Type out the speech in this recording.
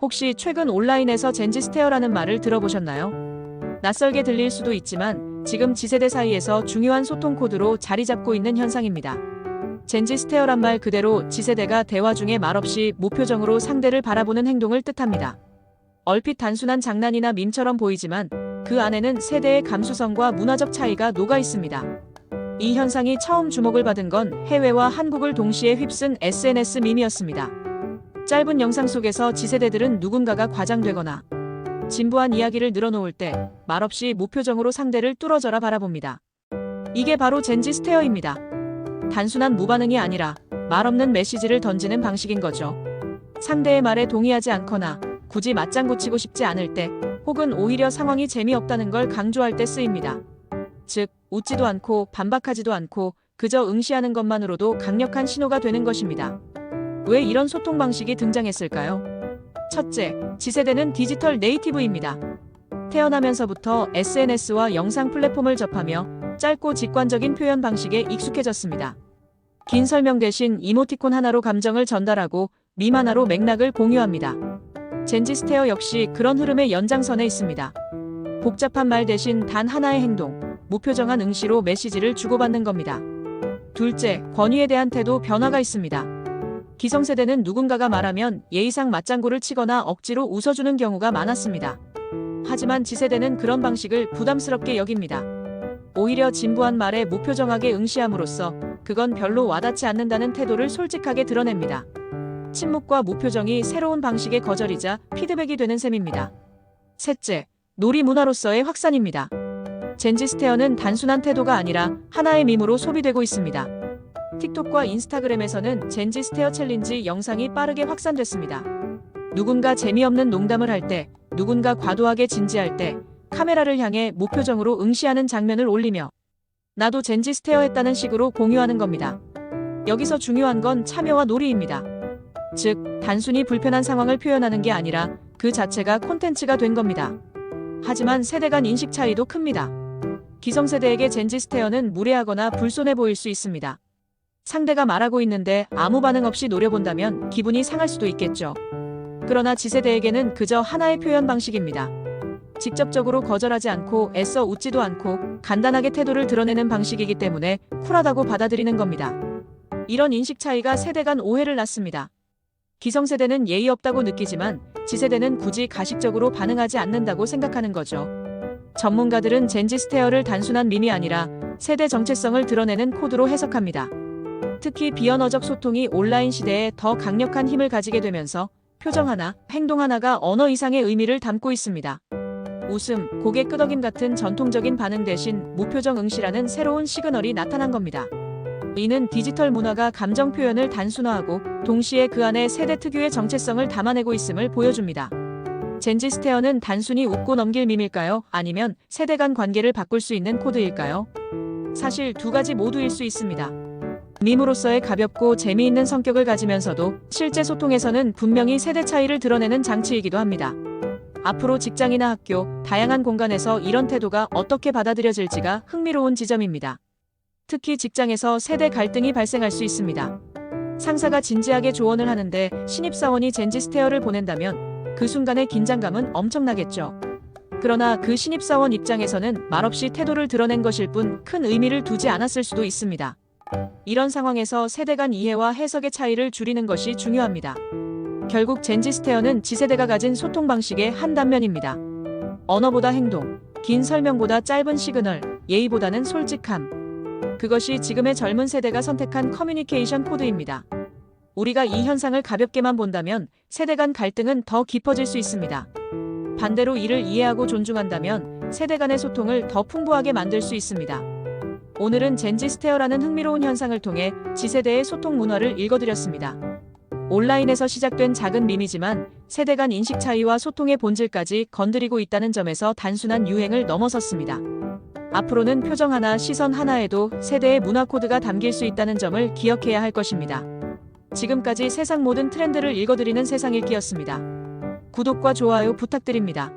혹시 최근 온라인에서 젠지스테어라는 말을 들어보셨나요? 낯설게 들릴 수도 있지만 지금 지세대 사이에서 중요한 소통 코드로 자리 잡고 있는 현상입니다. 젠지스테어란 말 그대로 지세대가 대화 중에 말없이 무표정으로 상대를 바라보는 행동을 뜻합니다. 얼핏 단순한 장난이나 밈처럼 보이지만 그 안에는 세대의 감수성과 문화적 차이가 녹아 있습니다. 이 현상이 처음 주목을 받은 건 해외와 한국을 동시에 휩쓴 SNS 밈이었습니다. 짧은 영상 속에서 지세대들은 누군가가 과장되거나 진부한 이야기를 늘어놓을 때 말없이 무표정으로 상대를 뚫어져라 바라봅니다. 이게 바로 젠지 스테어입니다. 단순한 무반응이 아니라 말없는 메시지를 던지는 방식인 거죠. 상대의 말에 동의하지 않거나 굳이 맞장구 치고 싶지 않을 때 혹은 오히려 상황이 재미없다는 걸 강조할 때 쓰입니다. 즉, 웃지도 않고 반박하지도 않고 그저 응시하는 것만으로도 강력한 신호가 되는 것입니다. 왜 이런 소통 방식이 등장했을까요? 첫째, 지세대는 디지털 네이티브입니다. 태어나면서부터 SNS와 영상 플랫폼을 접하며 짧고 직관적인 표현 방식에 익숙해졌습니다. 긴 설명 대신 이모티콘 하나로 감정을 전달하고 밈 하나로 맥락을 공유합니다. 젠지 스테어 역시 그런 흐름의 연장선에 있습니다. 복잡한 말 대신 단 하나의 행동, 무표정한 응시로 메시지를 주고받는 겁니다. 둘째, 권위에 대한 태도 변화가 있습니다. 기성세대는 누군가가 말하면 예의상 맞장구를 치거나 억지로 웃어주는 경우가 많았습니다. 하지만 지세대는 그런 방식을 부담스럽게 여깁니다. 오히려 진부한 말에 무표정하게 응시함으로써 그건 별로 와닿지 않는다는 태도를 솔직하게 드러냅니다. 침묵과 무표정이 새로운 방식의 거절이자 피드백이 되는 셈입니다. 셋째, 놀이 문화로서의 확산입니다. 젠지 스테어는 단순한 태도가 아니라 하나의 밈으로 소비되고 있습니다. 틱톡과 인스타그램에서는 젠지 스테어 챌린지 영상이 빠르게 확산됐습니다. 누군가 재미없는 농담을 할 때, 누군가 과도하게 진지할 때, 카메라를 향해 무표정으로 응시하는 장면을 올리며 나도 젠지 스테어 했다는 식으로 공유하는 겁니다. 여기서 중요한 건 참여와 놀이입니다. 즉, 단순히 불편한 상황을 표현하는 게 아니라 그 자체가 콘텐츠가 된 겁니다. 하지만 세대 간 인식 차이도 큽니다. 기성세대에게 젠지 스테어는 무례하거나 불손해 보일 수 있습니다. 상대가 말하고 있는데 아무 반응 없이 노려본다면 기분이 상할 수도 있겠죠. 그러나 지세대에게는 그저 하나의 표현 방식입니다. 직접적으로 거절하지 않고 애써 웃지도 않고 간단하게 태도를 드러내는 방식이기 때문에 쿨하다고 받아들이는 겁니다. 이런 인식 차이가 세대 간 오해를 낳습니다. 기성세대는 예의 없다고 느끼지만 지세대는 굳이 가식적으로 반응하지 않는다고 생각하는 거죠. 전문가들은 젠지 스테어를 단순한 밈이 아니라 세대 정체성을 드러내는 코드로 해석합니다. 특히 비언어적 소통이 온라인 시대에 더 강력한 힘을 가지게 되면서 표정 하나, 행동 하나가 언어 이상의 의미를 담고 있습니다. 웃음, 고개 끄덕임 같은 전통적인 반응 대신 무표정 응시라는 새로운 시그널이 나타난 겁니다. 이는 디지털 문화가 감정 표현을 단순화하고 동시에 그 안에 세대 특유의 정체성을 담아내고 있음을 보여줍니다. 젠지 스테어는 단순히 웃고 넘길 밈일까요? 아니면 세대 간 관계를 바꿀 수 있는 코드일까요? 사실 두 가지 모두일 수 있습니다. 밈으로서의 가볍고 재미있는 성격을 가지면서도 실제 소통에서는 분명히 세대 차이를 드러내는 장치이기도 합니다. 앞으로 직장이나 학교, 다양한 공간에서 이런 태도가 어떻게 받아들여질지가 흥미로운 지점입니다. 특히 직장에서 세대 갈등이 발생할 수 있습니다. 상사가 진지하게 조언을 하는데 신입사원이 젠지 스테어를 보낸다면 그 순간의 긴장감은 엄청나겠죠. 그러나 그 신입사원 입장에서는 말없이 태도를 드러낸 것일 뿐 큰 의미를 두지 않았을 수도 있습니다. 이런 상황에서 세대 간 이해와 해석의 차이를 줄이는 것이 중요합니다. 결국 젠지 스테어는 지세대가 가진 소통 방식의 한 단면입니다. 언어보다 행동, 긴 설명보다 짧은 시그널, 예의보다는 솔직함. 그것이 지금의 젊은 세대가 선택한 커뮤니케이션 코드입니다. 우리가 이 현상을 가볍게만 본다면 세대 간 갈등은 더 깊어질 수 있습니다. 반대로 이를 이해하고 존중한다면 세대 간의 소통을 더 풍부하게 만들 수 있습니다. 오늘은 젠지 스테어라는 흥미로운 현상을 통해 지세대의 소통 문화를 읽어드렸습니다. 온라인에서 시작된 작은 밈이지만 세대 간 인식 차이와 소통의 본질까지 건드리고 있다는 점에서 단순한 유행을 넘어섰습니다. 앞으로는 표정 하나, 시선 하나에도 세대의 문화 코드가 담길 수 있다는 점을 기억해야 할 것입니다. 지금까지 세상 모든 트렌드를 읽어드리는 세상 읽기였습니다. 구독과 좋아요 부탁드립니다.